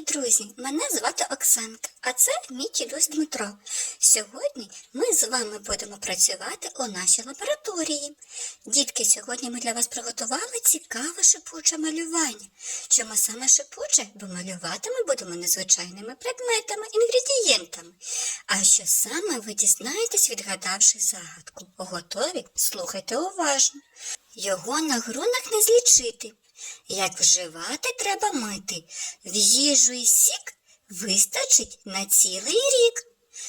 друзі! Мене звати Оксанка, а це мій дідусь Дмитро. Сьогодні ми з вами будемо працювати у нашій лабораторії. Дітки, сьогодні ми для вас приготували цікаве шипуче малювання. Чому саме шипуче? Бо малювати ми будемо незвичайними предметами, інгредієнтами. А що саме ви дізнаєтесь, відгадавши загадку? Готові? Слухайте уважно. Його на ґрунах не злічити. Як вживати треба мити. В їжу і сік вистачить на цілий рік.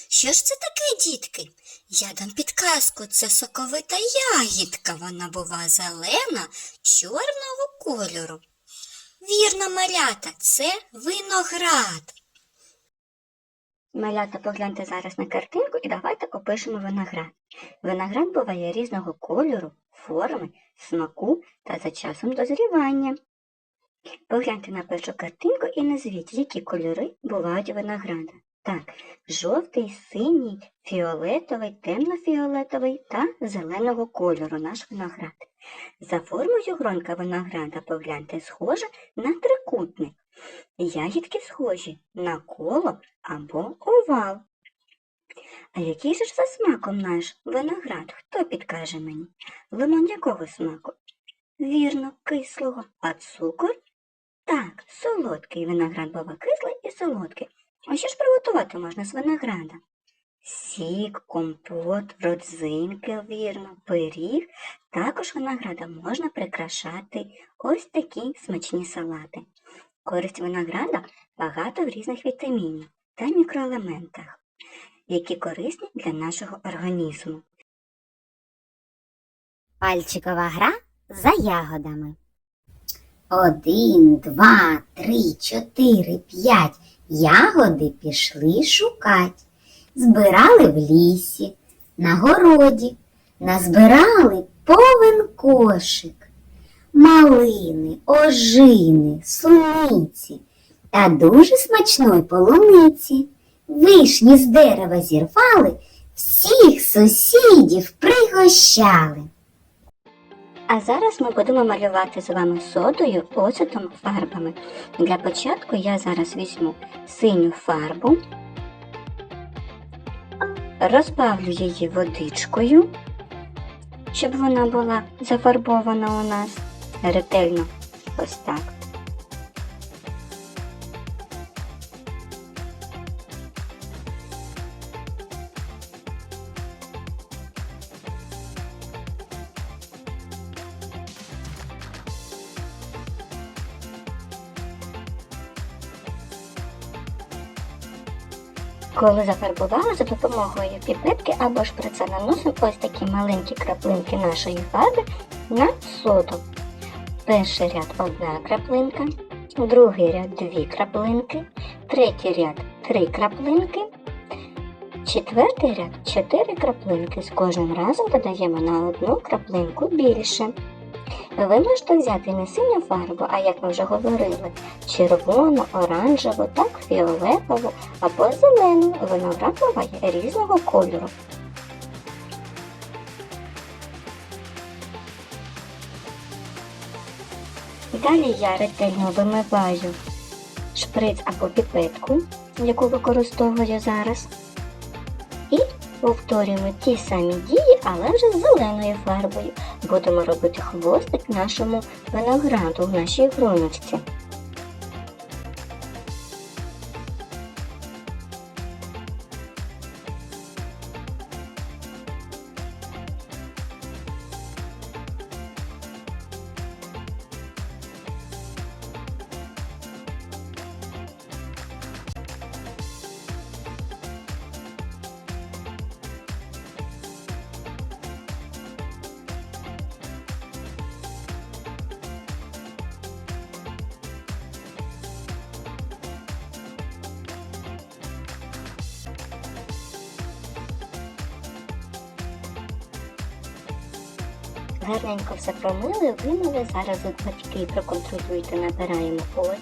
Що ж це таке, дітки? Я дам підказку, це соковита ягідка. Вона бува зелена, чорного кольору. Вірно, малята, це виноград. Малята, погляньте зараз на картинку і давайте опишемо виноград. Виноград буває різного кольору, форми, смаку та за часом дозрівання. Погляньте на першу картинку і назвіть, які кольори бувають винограда. Так, жовтий, синій, фіолетовий, темно-фіолетовий та зеленого кольору наш виноград. За формою гронка винограда погляньте схожа на трикутник. Ягідки схожі на коло або овал. А який же ж за смаком наш виноград? Хто підкаже мені? Лимон якого смаку? Вірно, кислого, а цукор? Так, солодкий виноград бува кислий і солодкий. А що ж приготувати можна з винограда? Сік, компот, родзинки, вірно, пиріг. Також винограда можна прикрашати ось такі смачні салати. Користь винограда багато в різних вітамінів та мікроелементах, які корисні для нашого організму. Пальчикова гра за ягодами. Один, два, три, чотири, п'ять. Ягоди пішли шукать. Збирали в лісі, на городі, назбирали повен кошик. Малини, ожини, суниці та дуже смачної полуниці. Вишні з дерева зірвали, всіх сусідів пригощали. А зараз ми будемо малювати з вами содою, оцетом, фарбами. Для початку я зараз візьму синю фарбу, розбавлю її водичкою, щоб вона була зафарбована у нас ретельно ось так. Коли зафарбували за допомогою піпетки або шприца наносимо ось такі маленькі краплинки нашої фарби на соду. Перший ряд одна краплинка, другий ряд дві краплинки, третій ряд три краплинки, четвертий ряд чотири краплинки. З кожним разом додаємо на одну краплинку більше. Ви можете взяти не синю фарбу, а як ми вже говорили, червону, оранжеву, так фіолетову або зелену. Виноград буває різного кольору. Далі я ретельно вимиваю шприц або піпетку, яку використовую зараз. І повторюємо ті самі дії, але вже з зеленою фарбою. Будемо робити хвостик нашому винограду в нашій груночці. Гарненько все промили, вимили. Зараз от батьки проконтролюйте, набираємо оцет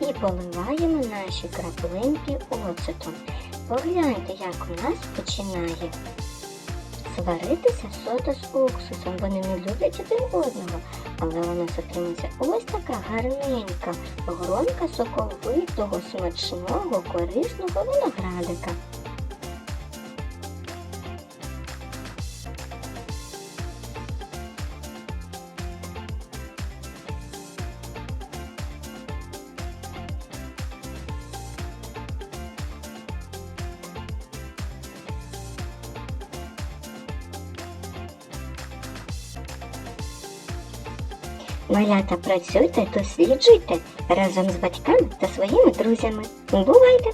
і поливаємо наші краплинки оцетом. Погляньте, як у нас починає сваритися сода з уксусом. Вони не люблять один одного, але у нас отримується ось така гарненька громка соковитого, смачного, корисного виноградика. Малята працюйте, досліджуйте разом з батьками та своїми друзями. Бувайте!